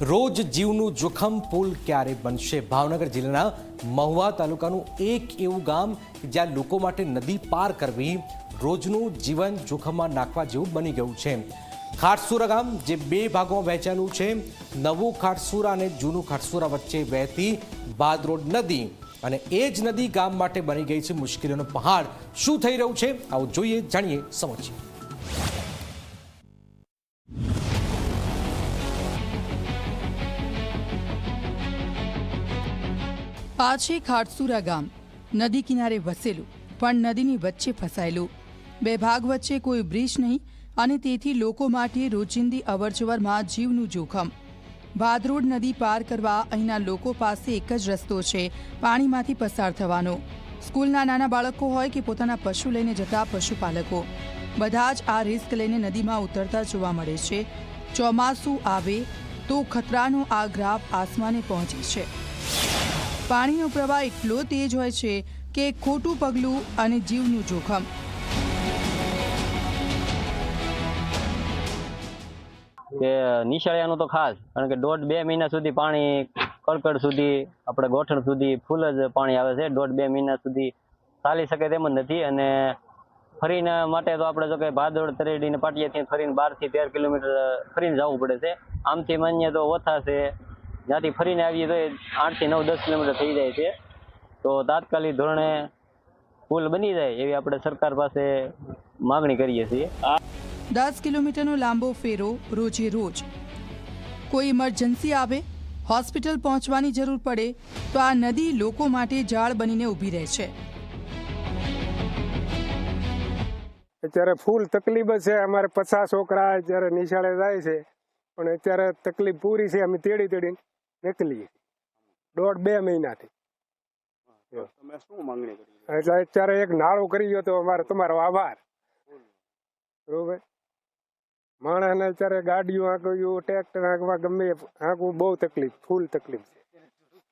રોજ જીવનું જોખમ પુલ ક્યારે બનશે? ભાવનગર જિલ્લાના મહુવા તાલુકાનું એક એવું ગામ જ્યાં લોકો માટે નદી પાર કરવી રોજનું જીવન જોખમમાં નાખવા જેવું બની ગયું છે. ખાટસુરા ગામ, જે બે ભાગોમાં વહેંચાયેલું છે, નવું ખાટસુરા અને જૂનું ખાટસુરા વચ્ચે વહેતી બાદરોડ નદી. અને એ જ નદી ગામ માટે બની ગઈ છે મુશ્કેલીનો પહાડ. શું થઈ રહ્યું છે? આવું જોઈએ, જાણીએ, સમજીએ. આ છે ખાટસુરા ગામ. નદી કિનારે વસેલું, પણ નદીની વચ્ચે ફસાયેલું. બે ભાગ વચ્ચે કોઈ બ્રિજ નહીં અને તેથી લોકો માટે રોજિંદી અવરજવરમાં જીવનું જોખમ. ભાદરોડ નદી પાર કરવા અહીંના લોકો પાસે એક જ રસ્તો છે, પાણીમાંથી પસાર થવાનો. સ્કૂલના નાના બાળકો હોય કે પોતાના પશુ લઈને જતા પશુપાલકો. બધા જ આ રિસ્ક લઈને નદીમાં ઉતરતા જોવા મળે છે. ચોમાસું આવે તો ખતરાનો આ ગ્રાફ આસમાને પહોંચે છે. પાણીનો પ્રવાહ એટલો તેજ હોય છે કે ખોટું પગલું અને જીવનું જોખમ. કે નિશાળિયાનું તો ખાસ, કારણ કે દોઢ બે મહિના સુધી પાણી કડકડ સુધી, આપણે ગોઠણ સુધી ફૂલ જ પાણી આવે છે. દોઢ બે મહિના સુધી ચાલી શકે તેમ જ નથી અને ફરીને માટે તો આપણે જો કે ભાદોડ તરેડીને પાટિયાથી ફરીને બારથી તેર કિલોમીટર ફરીને જવું પડે છે. આમથી માન્ય તો ઓછા છે. જ્યાંથી ફરીને આવીએ તો આઠથી નવ દસ કિલોમીટર થઈ જાય છે. તો તાત્કાલિક ધોરણે પુલ બની જાય એવી આપણે સરકાર પાસે માગણી કરીએ છીએ. દસ કિલોમીટરનો લાંબો ફેરો રોજે રોજ. કોઈ ઇમરજન્સી આવે હોસ્પિટલ પહોંચવાની જરૂર પડે તો આ નદી લોકો માટે જાળ બનીને ઊભી રહે છે. અત્યારે ફૂલ તકલીફ છે. અમારે પચાસ છોકરા અત્યારે નિશાળે જાય છે પણ અત્યારે તકલીફ પૂરી છે. અમે તેડી તેડીને નીકળીએ દોઢ બે મહિનાથી. તમે શું એટલે અત્યારે એક નાળું કરી ગયો તો અમારે તમારો આભાર. બરોબર? માણસને અત્યારે ગાડીઓ આંકવ્યું ટ્રેક્ટર આંકવા ગમે એ આંકવું બહુ તકલીફ ફૂલ તકલીફ છે.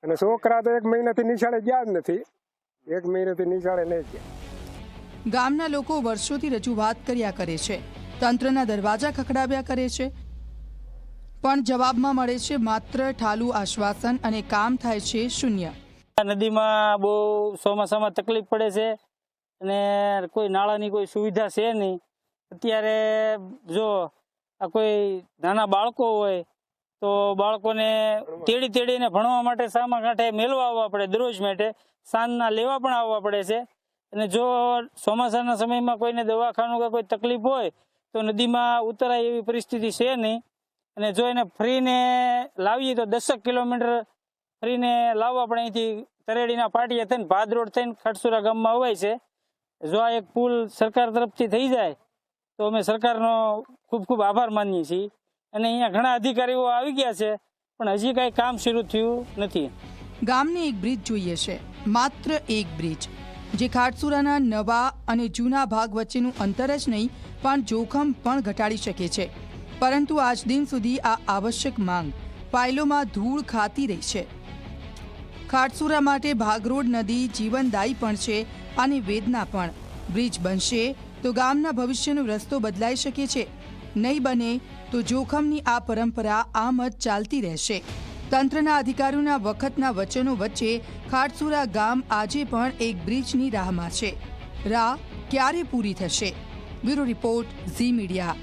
અને છોકરા તો એક મહિનાથી નિશાળે ગયા જ નથી. એક મહિનાથી નિશાળે નહીં ગયા. ગામના લોકો વર્ષોથી રજૂઆત કર્યા કરે છે. તંત્રના દરવાજા ખખડાવ્યા કરે છે. પણ જવાબમાં મળે છે માત્ર ઠાલું આશ્વાસન અને કામ થાય છે શૂન્ય. નદીમાં બહુ ચોમાસામાં તકલીફ પડે છે અને કોઈ નાળાની કોઈ સુવિધા છે નહીં. અત્યારે જો આ કોઈ નાના બાળકો હોય તો બાળકોને તેડી તેડીને ભણવા માટે સામા કાંઠે મેળવા આવવા પડે દરરોજ માટે, સાંજના લેવા પણ આવવા પડે છે. અને જો ચોમાસાના સમયમાં કોઈને દવાખાનું કે કોઈ તકલીફ હોય તો નદીમાં ઉતરાય એવી પરિસ્થિતિ છે નહીં. અને જો એને ફ્રીને લાવીએ તો દસેક કિલોમીટર ફ્રીને લાવવા પણ અહીંથી તરેડીના પાટીએ થઈને ભાદરોડ થઈને ખડસુરા ગામમાં અવાય છે. જો આ એક પુલ સરકાર તરફથી થઈ જાય તો અમે સરકારનો ખૂબ ખૂબ આભાર માનીએ છીએ. અને અહીંયા ઘણા અધિકારીઓ આવી ગયા છે, પણ હજી કાંઈ કામ શરૂ થયું નથી. ગામને એક બ્રિજ જોઈએ છે, માત્ર એક બ્રિજ, જે ખાટસુરાના નવા અને જૂના ભાગ વચ્ચેનું અંતર જ નહીં, પણ જોખમ પણ ઘટાડી શકે છે. પરંતુ આજ દિન સુધી આ આવશ્યક માંગ ફાઇલોમાં ધૂળ ખાતી રહી છે. ખાટસુરા માટે ભાગરોડ નદી જીવનદાયી પણ છે અને વેદના પણ. બ્રિજ બનશે તો ગામના ભવિષ્યનો રસ્તો બદલાઈ શકે છે. નહીં બને તો જોખમની આ પરંપરા આમ જ ચાલતી રહેશે. તંત્રના અધિકારીઓના વખતના વચનો વચ્ચે ખાટસુરા ગામ આજે પણ એક બ્રિજની રાહમાં છે. રાહ ક્યારે પૂરી થશે? Bureau report Zee media.